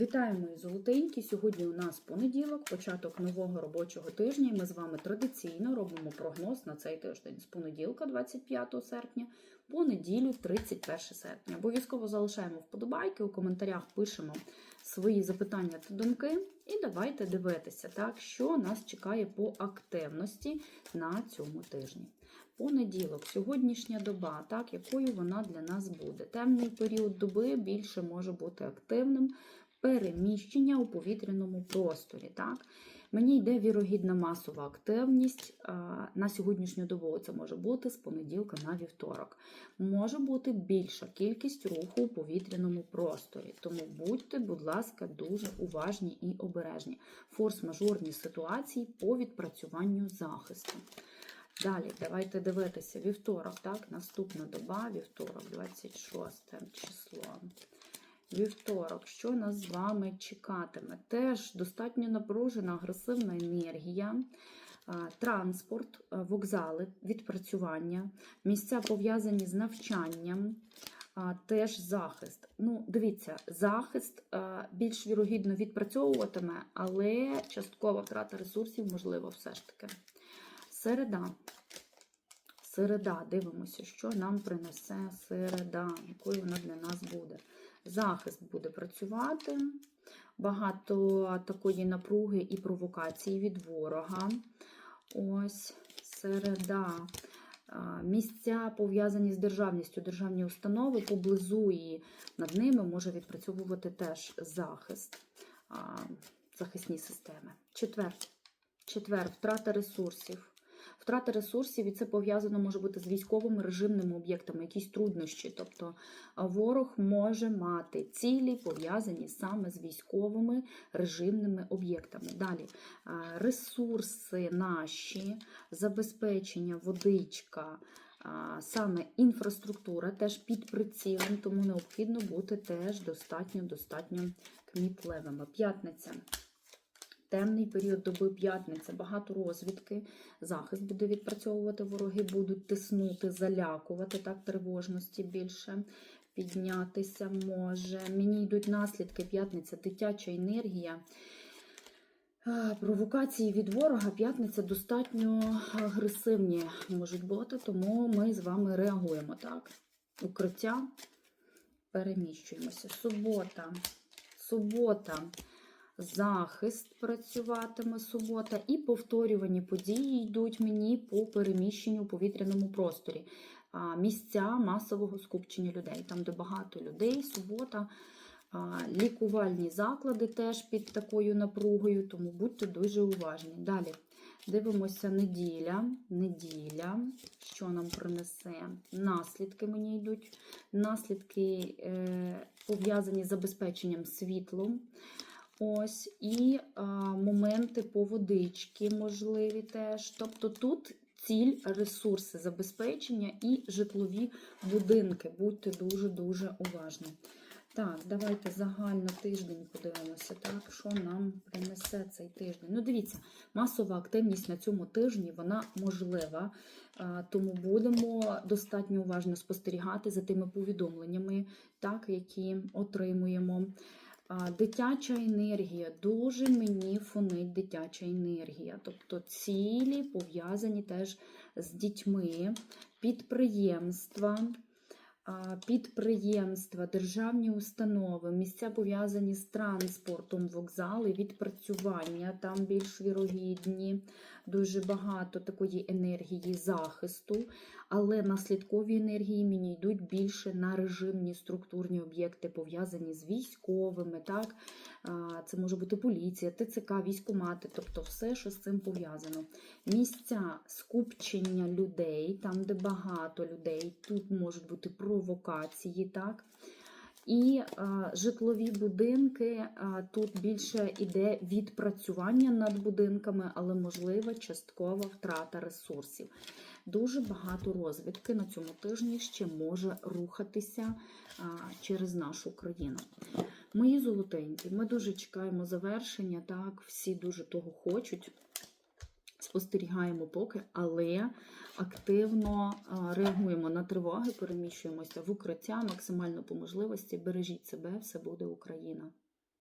Вітаю, мої золотенькі! Сьогодні у нас понеділок, початок нового робочого тижня. і Ми з вами традиційно робимо прогноз на цей тиждень з понеділка, 25 серпня, по неділю, 31 серпня. Обов'язково залишаємо вподобайки, у коментарях пишемо свої запитання та думки. І давайте дивитися, так, що нас чекає по активності на цьому тижні. Понеділок, сьогоднішня доба, так, якою вона для нас буде. Темний період доби більше може бути активним переміщення у повітряному просторі. Так? Мені йде вірогідна масова активність. На сьогоднішню добу це може бути з понеділка на вівторок. Може бути більша кількість руху у повітряному просторі. Тому будьте, будь ласка, дуже уважні і обережні. Форс-мажорні ситуації по відпрацюванню захисту. Далі, давайте дивитися. Вівторок, так, наступна доба, вівторок, 26 число. Вівторок, що нас з вами чекатиме? Теж достатньо напружена, агресивна енергія, транспорт, вокзали, відпрацювання, місця пов'язані з навчанням, теж захист. Ну, дивіться, захист більш вірогідно відпрацьовуватиме, але часткова втрата ресурсів можливо все ж таки. Середа. Середа, дивимося, що нам принесе середа, якою вона для нас буде. Захист буде працювати, багато такої напруги і провокації від ворога. Ось середа. Місця пов'язані з державністю, державні установи поблизу і над ними може відпрацьовувати теж захист, захисні системи. Четвер. Четвер, втрата ресурсів. Втрата ресурсів, і це пов'язано може бути з військовими режимними об'єктами, якісь труднощі. Тобто ворог може мати цілі, пов'язані саме з військовими режимними об'єктами. Далі ресурси наші, забезпечення, водичка. Саме інфраструктура теж під прицілом, тому необхідно бути теж достатньо достатньо кмітливими. П'ятниця. Темний період доби п'ятниця, багато розвідки, захист буде відпрацьовувати, вороги будуть тиснути, залякувати, так, тривожності більше піднятися може. Мені йдуть наслідки п'ятниця, дитяча енергія. Провокації від ворога п'ятниця достатньо агресивні можуть бути, тому ми з вами реагуємо. так. Укриття, переміщуємося. Субота. Субота захист працюватиме субота, і повторювані події йдуть мені по переміщенню у повітряному просторі. Місця масового скупчення людей, там, де багато людей, субота. Лікувальні заклади теж під такою напругою, тому будьте дуже уважні. Далі дивимося неділя. Неділя, що нам принесе? Наслідки мені йдуть. Наслідки е, пов'язані з забезпеченням світлом. Ось, і а, моменти по водички можливі теж. Тобто тут ціль, ресурси забезпечення і житлові будинки. Будьте дуже-дуже уважні. Так, давайте загально тиждень подивимося, так, що нам принесе цей тиждень. Ну, дивіться, масова активність на цьому тижні вона можлива, тому будемо достатньо уважно спостерігати за тими повідомленнями, так, які отримуємо. Дитяча енергія, дуже мені фонить дитяча енергія. Тобто цілі пов'язані теж з дітьми, підприємства, підприємства, державні установи, місця пов'язані з транспортом, вокзали, відпрацювання, там більш вірогідні, дуже багато такої енергії захисту, але наслідкові енергії мені йдуть більше на режимні структурні об'єкти, пов'язані з військовими. так, Це може бути поліція, ТЦК, військомати, тобто все, що з цим пов'язано. Місця скупчення людей, там, де багато людей, тут можуть бути провокації. так, і а, житлові будинки, а, тут більше йде відпрацювання над будинками, але можлива часткова втрата ресурсів. Дуже багато розвідки на цьому тижні ще може рухатися а, через нашу країну. Мої золотенькі, ми дуже чекаємо завершення, так, всі дуже того хочуть спостерігаємо поки, але активно реагуємо на тривоги, переміщуємося в укриття максимально по можливості. Бережіть себе, все буде Україна.